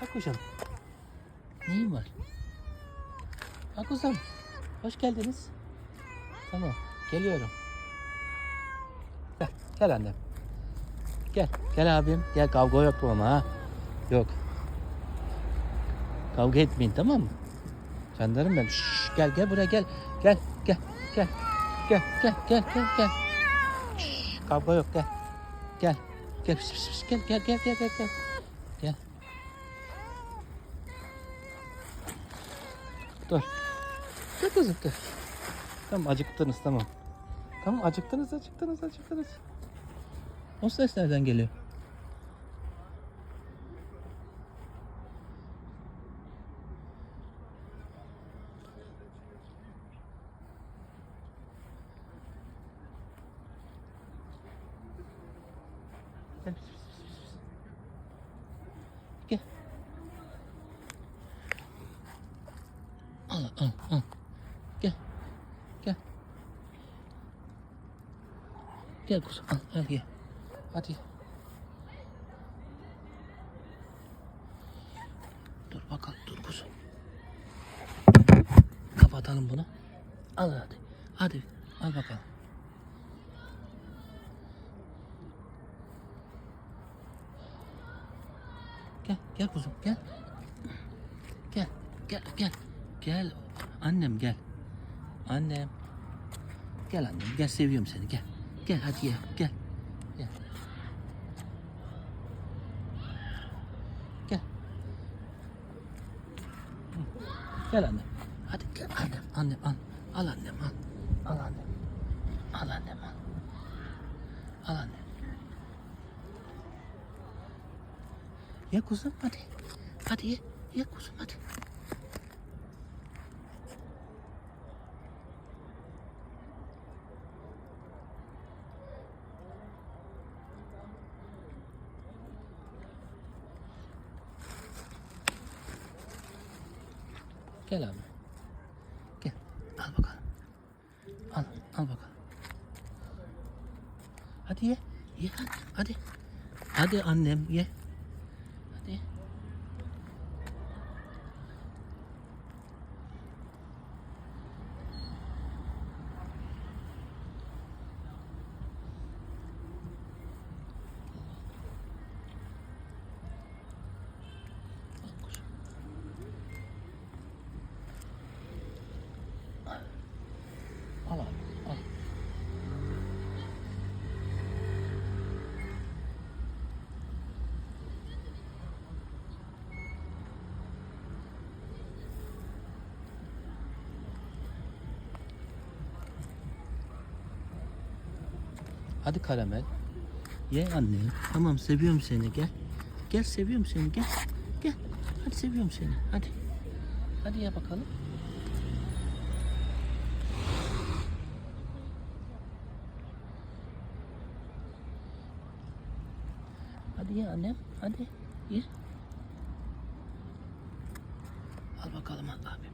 Ha kuzum. Neyin var? Ha kuzum. Hoş geldiniz. Tamam. Geliyorum. Gel, gel annem. Gel. Gel abim. Gel kavga yok ama ha. Yok. Kavga etmeyin tamam mı? Canlarım benim. Şşş, gel gel buraya gel. Gel gel gel. Gel gel gel gel gel. Şşş, kavga yok gel. Gel. Gel pis, pis, pis, gel gel gel gel gel gel. Dur. Dur kızım dur. Tamam acıktınız tamam. Tamam acıktınız acıktınız acıktınız. O ses nereden geliyor? Gel. pis, pis, pis, pis. Gel. Al al al. Gel. Gel. Gel kuzum al al ye. Hadi. Dur bakalım dur kuzum. Kapatalım bunu. Al hadi. Hadi al bakalım. Gel, gel kuzum, gel. Gel, gel, gel. Gel. Annem gel. Annem. Gel annem, gel seviyorum seni, gel. Gel hadi gel, gel. Gel. Gel. Gel annem. Hadi gel annem, annem al. Al annem al. Al annem. Al annem al. Al annem. Ye kuzum hadi. Hadi ye. Ye kuzum hadi. Gel abi. Gel. Al bakalım. Al, al bakalım. Hadi ye. Ye hadi. Hadi. Annem ye. Hadi karamel. Ye anne. Tamam seviyorum seni gel. Gel seviyorum seni gel. Gel. Hadi seviyorum seni. Hadi. Hadi ye bakalım. Hadi ye annem. Hadi ye. Al bakalım al abim.